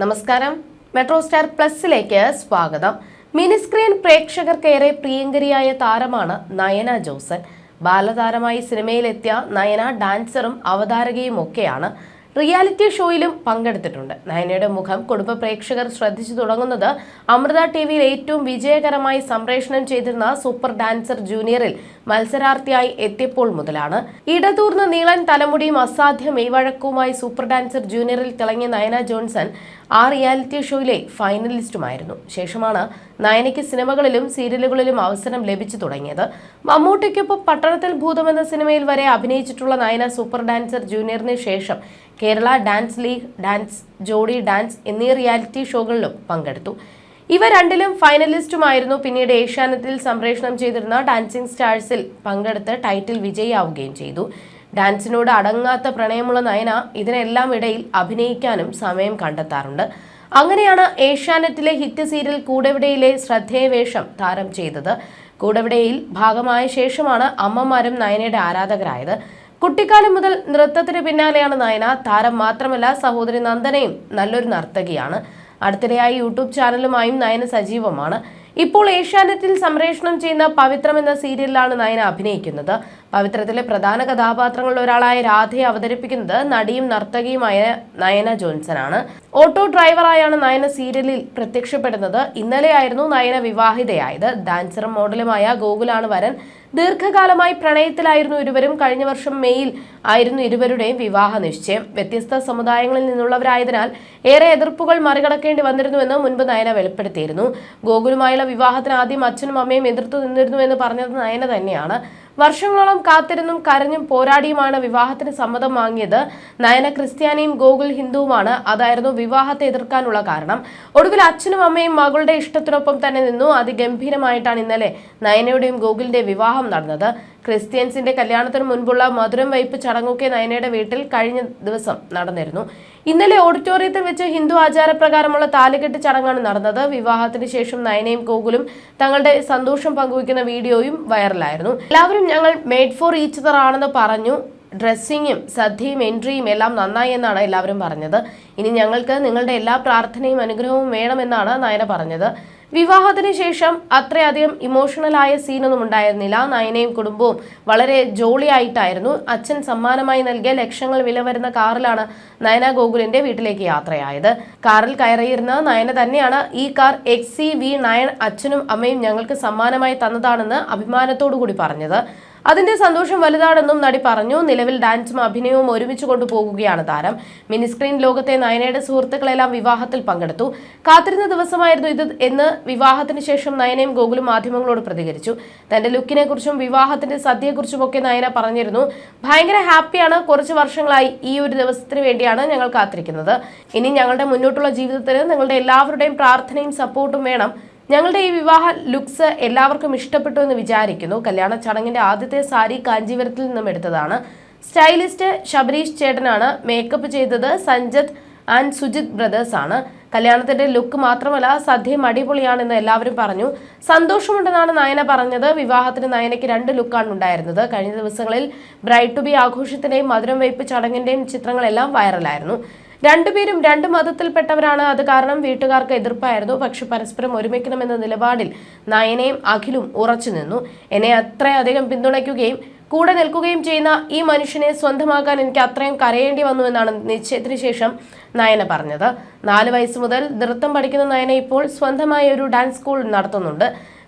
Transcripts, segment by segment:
നമസ്കാരം. Metro star പ്ലസിലേക്ക് സ്വാഗതം. Mini mini screen പ്രേക്ഷകർക്കേറെ പ്രിയങ്കരിയായ താരമാണ് നയന ജോസൻ ബാലതാരമായി സിനിമയിലെത്തിയ നയന ഡാൻസറും അവതാരകയും ഒക്കെയാണ് റിയാലിറ്റി ഷോയിലും പങ്കെടുത്തിട്ടുണ്ട്. നയനയുടെ മുഖം കുടുംബ പ്രേക്ഷകർ ശ്രദ്ധിച്ചു തുടങ്ങുന്നത് അമൃത ടി വിയിൽ ഏറ്റവും വിജയകരമായി സംപ്രേഷണം ചെയ്തിരുന്ന സൂപ്പർ ഡാൻസർ ജൂനിയറിൽ മത്സരാർത്ഥിയായി എത്തിയപ്പോൾ മുതലാണ്. ഇടതൂർന്ന നീളൻ തലമുടിയും അസാധ്യ മെയ്വഴക്കവുമായി സൂപ്പർ ഡാൻസർ ജൂനിയറിൽ തിളങ്ങിയ നയന ജോൺസൺ ആ റിയാലിറ്റി ഷോയിലെ ഫൈനലിസ്റ്റുമായിരുന്നു. ശേഷമാണ് നയനയ്ക്ക് സിനിമകളിലും സീരിയലുകളിലും അവസരം ലഭിച്ചു തുടങ്ങിയത്. മമ്മൂട്ടിക്കൊപ്പം പട്ടണത്തിൽ ഭൂതം എന്ന സിനിമയിൽ വരെ അഭിനയിച്ചിട്ടുള്ള നയന സൂപ്പർ ഡാൻസർ ജൂനിയറിന് ശേഷം കേരള ഡാൻസ് ലീഗ് ഡാൻസ് ജോഡി ഡാൻസ് എന്നീ റിയാലിറ്റി ഷോകളിലും പങ്കെടുത്തു. ഇവ രണ്ടിലും ഫൈനലിസ്റ്റുമായിരുന്നു. പിന്നീട് ഏഷ്യാനെറ്റിൽ സംപ്രേഷണം ചെയ്തിരുന്ന ഡാൻസിംഗ് സ്റ്റാഴ്സിൽ പങ്കെടുത്ത് ടൈറ്റിൽ വിജയിയാവുകയും ചെയ്തു. ഡാൻസിനോട് അടങ്ങാത്ത പ്രണയമുള്ള നയന ഇതിനെല്ലാം ഇടയിൽ അഭിനയിക്കാനും സമയം കണ്ടെത്താറുണ്ട്. അങ്ങനെയാണ് ഏഷ്യാനെറ്റിലെ ഹിറ്റ് സീരിയൽ കൂടെവിടയിലെ ശ്രദ്ധേയവേഷം താരം ചെയ്തത്. കൂടെവിടയിൽ ഭാഗമായ ശേഷമാണ് അമ്മമാരും നയനയുടെ ആരാധകരായത്. കുട്ടിക്കാലം മുതൽ നൃത്തത്തിന് പിന്നാലെയാണ് നയന. താരം മാത്രമല്ല സഹോദരി നന്ദനയും നല്ലൊരു നർത്തകിയാണ്. അടുത്തിടെയായി യൂട്യൂബ് ചാനലുമായും നയന സജീവമാണ്. ഇപ്പോൾ ഏഷ്യാനെറ്റിൽ സംപ്രേഷണം ചെയ്യുന്ന പവിത്രം എന്ന സീരിയലിലാണ് നയന അഭിനയിക്കുന്നത്. പവിത്രത്തിലെ പ്രധാന കഥാപാത്രങ്ങളിൽ ഒരാളായ രാധയെ അവതരിപ്പിക്കുന്നത് നടിയും നർത്തകിയുമായ നയന ജോൺസൺ ആണ് ഓട്ടോ ഡ്രൈവറായാണ് നയന സീരിയലിൽ പ്രത്യക്ഷപ്പെടുന്നത്. ഇന്നലെയായിരുന്നു നയന വിവാഹിതയായത്. ഡാൻസറും മോഡലുമായ ഗോകുലാണ് വരൻ ദീർഘകാലമായി പ്രണയത്തിലായിരുന്നു ഇരുവരും. കഴിഞ്ഞ വർഷം മെയ്യിൽ ആയിരുന്നു ഇരുവരുടെയും വിവാഹ നിശ്ചയം. വ്യത്യസ്ത സമുദായങ്ങളിൽ നിന്നുള്ളവരായതിനാൽ ഏറെ എതിർപ്പുകൾ മറികടക്കേണ്ടി വന്നിരുന്നുവെന്ന് മുൻപ് നയന വെളിപ്പെടുത്തിയിരുന്നു. ഗോകുലുമായുള്ള വിവാഹത്തിന് ആദ്യം അച്ഛനും അമ്മയും എതിർത്തു നിന്നിരുന്നു എന്ന് പറഞ്ഞത് നയന തന്നെയാണ്. വർഷങ്ങളോളം കാത്തിരുന്നും കരഞ്ഞും പോരാടിയുമാണ് വിവാഹത്തിന് സമ്മതം വാങ്ങിയത്. നയന ക്രിസ്ത്യാനിയും ഗോകുൽ ഹിന്ദുവുമാണ്. അതായിരുന്നു വിവാഹത്തെ എതിർക്കാനുള്ള കാരണം. ഒടുവിൽ അച്ഛനും അമ്മയും മകളുടെ ഇഷ്ടത്തിനൊപ്പം തന്നെ നിന്നു. അതിഗംഭീരമായിട്ടാണ് ഇന്നലെ നയനയുടെയും ഗോകുലിന്റെയും വിവാഹം നടന്നത്. ക്രിസ്ത്യൻസിന്റെ കല്യാണത്തിന് മുൻപുള്ള മധുരം വൈപ്പ് ചടങ്ങൊക്കെ നയനയുടെ വീട്ടിൽ കഴിഞ്ഞ ദിവസം നടന്നിരുന്നു. ഇന്നലെ ഓഡിറ്റോറിയത്തിൽ വെച്ച് ഹിന്ദു ആചാരപ്രകാരമുള്ള താലികെട്ട് ചടങ്ങാണ് നടന്നത്. വിവാഹത്തിന് ശേഷം നയനയും ഗോകുലും തങ്ങളുടെ സന്തോഷം പങ്കുവയ്ക്കുന്ന വീഡിയോയും വൈറലായിരുന്നു. എല്ലാവരും ഞങ്ങൾ മെയ്ഡ് ഫോർ ഈച്ച് ആണെന്ന് പറഞ്ഞു. ഡ്രസ്സിങ്ങും സദ്യയും എൻട്രിയും എല്ലാം നന്നായി എന്നാണ് എല്ലാവരും പറഞ്ഞത്. ഇനി ഞങ്ങൾക്ക് നിങ്ങളുടെ എല്ലാ പ്രാർത്ഥനയും അനുഗ്രഹവും വേണമെന്നാണ് നയന പറഞ്ഞത്. വിവാഹത്തിന് ശേഷം അത്രയധികം ഇമോഷണലായ സീനൊന്നും ഉണ്ടായിരുന്നില്ല. നയനയും കുടുംബവും വളരെ ജോളിയായിട്ടായിരുന്നു. അച്ഛൻ സമ്മാനമായി നൽകിയ ലക്ഷങ്ങൾ വില വരുന്ന കാറിലാണ് നയന ഗോകുലിന്റെ വീട്ടിലേക്ക് യാത്രയായത്. കാറിൽ കയറിയിരുന്ന നയന തന്നെയാണ് ഈ car X C V nine അച്ഛനും അമ്മയും ഞങ്ങൾക്ക് സമ്മാനമായി തന്നതാണെന്ന് അഭിമാനത്തോടു കൂടി പറഞ്ഞത്. അതിന്റെ സന്തോഷം വലുതാണെന്നും നടി പറഞ്ഞു. നിലവിൽ ഡാൻസും അഭിനയവും ഒരുമിച്ച് കൊണ്ടുപോകുകയാണ് താരം. മിനിസ്ക്രീൻ ലോകത്തെ നയനയുടെ സുഹൃത്തുക്കളെല്ലാം വിവാഹത്തിൽ പങ്കെടുത്തു. കാത്തിരുന്ന ദിവസമായിരുന്നു ഇത് എന്ന് വിവാഹത്തിന് ശേഷം നയനയും ഗോകുലും മാധ്യമങ്ങളോട് പ്രതികരിച്ചു. തന്റെ ലുക്കിനെ കുറിച്ചും വിവാഹത്തിന്റെ സദ്യയെക്കുറിച്ചും ഒക്കെ നയന പറഞ്ഞിരുന്നു. ഭയങ്കര ഹാപ്പിയാണ്. കുറച്ച് വർഷങ്ങളായി ഈ ഒരു ദിവസത്തിന് വേണ്ടിയാണ് ഞങ്ങൾ കാത്തിരിക്കുന്നത്. ഇനി ഞങ്ങളുടെ മുന്നോട്ടുള്ള ജീവിതത്തിന് നിങ്ങളുടെ എല്ലാവരുടെയും പ്രാർത്ഥനയും സപ്പോർട്ടും വേണം. ഞങ്ങളുടെ ഈ വിവാഹ ലുക്സ് എല്ലാവർക്കും ഇഷ്ടപ്പെട്ടു എന്ന് വിചാരിക്കുന്നു. കല്യാണ ചടങ്ങിന്റെ ആദ്യത്തെ സാരി കാഞ്ചീപുരത്തിൽ നിന്നും എടുത്തതാണ്. സ്റ്റൈലിസ്റ്റ് ശബരീഷ് ചേട്ടനാണ് മേക്കപ്പ് ചെയ്തത്. സഞ്ജത് ആൻഡ് സുജിത് ബ്രദേഴ്സ് ആണ്. കല്യാണത്തിന്റെ ലുക്ക് മാത്രമല്ല സദ്യയും അടിപൊളിയാണെന്ന് എല്ലാവരും പറഞ്ഞു. സന്തോഷമുണ്ടെന്നാണ് നയന പറഞ്ഞത്. വിവാഹത്തിന് നയനയ്ക്ക് രണ്ട് ലുക്കാണ് ഉണ്ടായിരുന്നത്. കഴിഞ്ഞ ദിവസങ്ങളിൽ ബ്രൈഡ് ടു ബി ആഘോഷത്തിന്റെയും മധുരം വയ്പ് ചടങ്ങിന്റെയും ചിത്രങ്ങളെല്ലാം വൈറലായിരുന്നു. രണ്ടുപേരും രണ്ട് മതത്തിൽപ്പെട്ടവരാണ്. അത് കാരണം വീട്ടുകാർക്ക് എതിർപ്പായിരുന്നു. പക്ഷെ പരസ്പരം ഒരുമിക്കണമെന്ന നിലപാടിൽ നയനയും അഖിലും ഉറച്ചു നിന്നു. എന്നെ അത്രയധികം പിന്തുണയ്ക്കുകയും കൂടെ നിൽക്കുകയും ചെയ്യുന്ന ഈ മനുഷ്യനെ സ്വന്തമാക്കാൻ എനിക്ക് അത്രയും കരയേണ്ടി വന്നു എന്നാണ് നിശ്ചയത്തിന് ശേഷം നയന പറഞ്ഞത്. നാല് വയസ്സ് മുതൽ നൃത്തം പഠിക്കുന്ന നയന ഇപ്പോൾ സ്വന്തമായി ഒരു ഡാൻസ് സ്കൂൾ നടത്തുന്നുണ്ട്.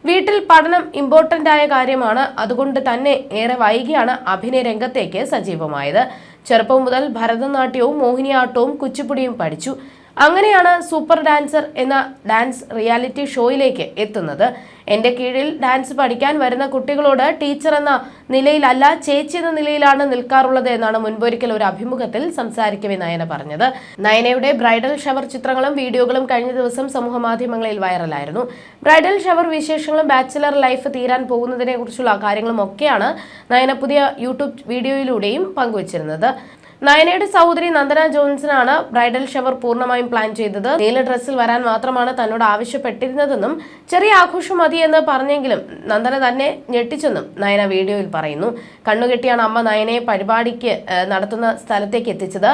വീട്ടിൽ പഠനം ഇമ്പോർട്ടന്റ് ആയ കാര്യമാണ്. അതുകൊണ്ട് തന്നെ ഏറെ വൈകിയാണ് അഭിനയ രംഗത്തേക്ക് സജീവമായത്. ചെറുപ്പം മുതൽ ഭരതനാട്യവും മോഹിനിയാട്ടവും കുച്ചിപ്പുടിയും പഠിച്ചു. അങ്ങനെയാണ് സൂപ്പർ ഡാൻസർ എന്ന ഡാൻസ് റിയാലിറ്റി ഷോയിലേക്ക് എത്തുന്നത്. എന്റെ കീഴിൽ ഡാൻസ് പഠിക്കാൻ വരുന്ന കുട്ടികളോട് ടീച്ചർ എന്ന നിലയിലല്ല ചേച്ചി എന്ന നിലയിലാണ് നിൽക്കാറുള്ളത് എന്നാണ് മുൻപൊരിക്കൽ ഒരു അഭിമുഖത്തിൽ സംസാരിക്കവേ നയന പറഞ്ഞത്. നയനയുടെ ബ്രൈഡൽ ഷവർ ചിത്രങ്ങളും വീഡിയോകളും കഴിഞ്ഞ ദിവസം സമൂഹ മാധ്യമങ്ങളിൽ വൈറലായിരുന്നു. ബ്രൈഡൽ ഷവർ വിശേഷങ്ങളും ബാച്ചിലർ ലൈഫ് തീരാൻ പോകുന്നതിനെ കുറിച്ചുള്ള കാര്യങ്ങളും ഒക്കെയാണ് നയന പുതിയ യൂട്യൂബ് വീഡിയോയിലൂടെയും പങ്കുവച്ചിരുന്നത്. നയനയുടെ സഹോദരി നന്ദന ജോൺസനാണ് ബ്രൈഡൽ ഷവർ പൂർണമായും പ്ലാൻ ചെയ്തത്. നീല ഡ്രസ്സിൽ വരാൻ മാത്രമാണ് തന്നോട് ആവശ്യപ്പെട്ടിരുന്നതെന്നും ചെറിയ ആഘോഷം മതിയെന്ന് പറഞ്ഞെങ്കിലും നന്ദന തന്നെ ഞെട്ടിച്ചെന്നും നയന വീഡിയോയിൽ പറയുന്നു. കണ്ണുകെട്ടിയാണ് അമ്മ നയനയെ പരിപാടിക്ക് നടത്തുന്ന സ്ഥലത്തേക്ക് എത്തിച്ചത്.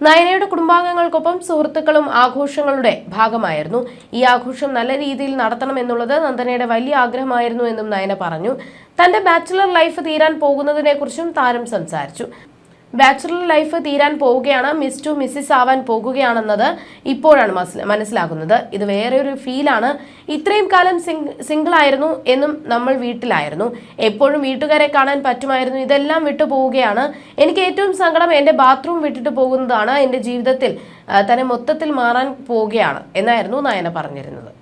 നയനയുടെ കുടുംബാംഗങ്ങൾക്കൊപ്പം സുഹൃത്തുക്കളും ആഘോഷങ്ങളുടെ ഭാഗമായിരുന്നു. ഈ ആഘോഷം നല്ല രീതിയിൽ നടത്തണമെന്നുള്ളത് നന്ദനയുടെ വലിയ ആഗ്രഹമായിരുന്നു എന്നും നയന പറഞ്ഞു. തന്റെ ബാച്ചുലർ ലൈഫ് തീരാൻ പോകുന്നതിനെക്കുറിച്ചും താരം സംസാരിച്ചു. ബാച്ചുലർ ലൈഫ് തീരാൻ പോവുകയാണ്. മിസ് ടു മിസ്സിസ് ആവാൻ പോകുകയാണെന്നത് ഇപ്പോഴാണ് മനസ്സിലാക്കുന്നത് ഇത് വേറെ ഒരു ഫീലാണ് ഇത്രയും കാലം സിംഗിൾ ആയിരുന്നു എന്നും നമ്മൾ വീട്ടിലായിരുന്നു. എപ്പോഴും വീട്ടുകാരെ കാണാൻ പറ്റുമായിരുന്നു. ഇതെല്ലാം വിട്ടു പോവുകയാണ്. എനിക്ക് ഏറ്റവും സങ്കടം എന്റെ ബാത്റൂം വിട്ടിട്ട് പോകുന്നതാണ്. എന്റെ ജീവിതത്തിൽ തന്നെ മൊത്തത്തിൽ മാറാൻ പോവുകയാണ് എന്നായിരുന്നു നയന പറഞ്ഞിരുന്നത്.